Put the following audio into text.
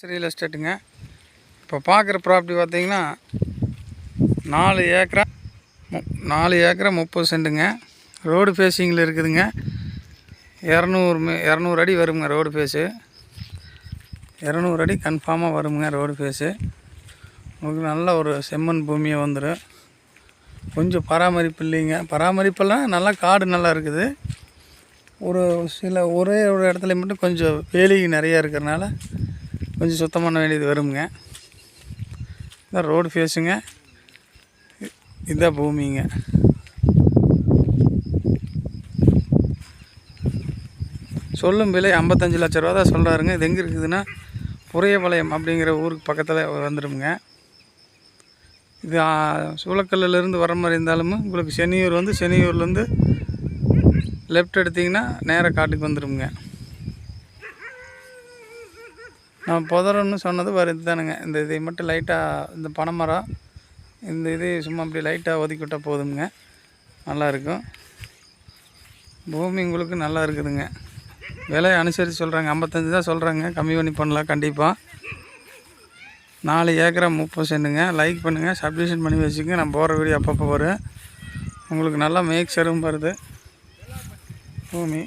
Real எஸ்டேட்டுங்க இப்போ பார்க்குற property பார்த்தீங்கன்னா நாலு ஏக்கரா மு நாலு ஏக்கரா முப்பது சென்ட்டுங்க ரோடு ஃபேஸிங்கில் இருக்குதுங்க. இரநூறு இரநூறு அடி வருங்க ரோடு ஃபேஸு இரநூறு அடி கன்ஃபார்மாக வருங்க ரோடு ஃபேஸு உங்களுக்கு நல்ல ஒரு செம்மண் பூமியை வந்துடும் கொஞ்சம் பராமரிப்பு இல்லைங்க. பராமரிப்பெல்லாம் நல்லா காடு நல்லா இருக்குது. ஒரு சில ஒரே ஒரு இடத்துல மட்டும் கொஞ்சம் வேலி நிறையா இருக்கிறனால கொஞ்சம் சுத்தம் பண்ண வேண்டியது வருங்க. இதான் ரோடு ஃபேஸுங்க இதுதான் பூமிங்க. சொல்லும் விலை ஐம்பத்தஞ்சு லட்ச ரூபா தான் சொல்கிறாருங்க இது எங்கே இருக்குதுன்னா புறையபாளையம் அப்படிங்கிற ஊருக்கு பக்கத்தில் வந்துடுங்க இது சூளக்கல்லிருந்து வர மாதிரி இருந்தாலும் உங்களுக்கு சென்னியூர் வந்து சென்னியூர்லேருந்து லெஃப்ட் எடுத்திங்கன்னா நேராக காட்டுக்கு வந்துடுங்க நான் புதரன்னு சொன்னது வேறு இதுதானுங்க. இந்த இதை மட்டும் லைட்டாக இந்த பனைமரம் இந்த இது சும்மா அப்படி லைட்டாக ஒதுக்கி ஒதுக்கிவிட்டால் போதுங்க நல்லாயிருக்கும் பூமி உங்களுக்கு நல்லா இருக்குதுங்க. விலையை அனுசரித்து சொல்கிறாங்க ஐம்பத்தஞ்சு தான் சொல்கிறாங்க கம்மி பண்ணி பண்ணலாம் கண்டிப்பாக நாலு ஏக்கரா முப்பது சென்ட்டுங்க. லைக் பண்ணுங்கள் சப்டிஷன் பண்ணி வச்சுக்கங்க. நான் போகிற வீடியோ அப்பப்போ வரும். உங்களுக்கு நல்லா மேக்சரும் வருது. பூமி.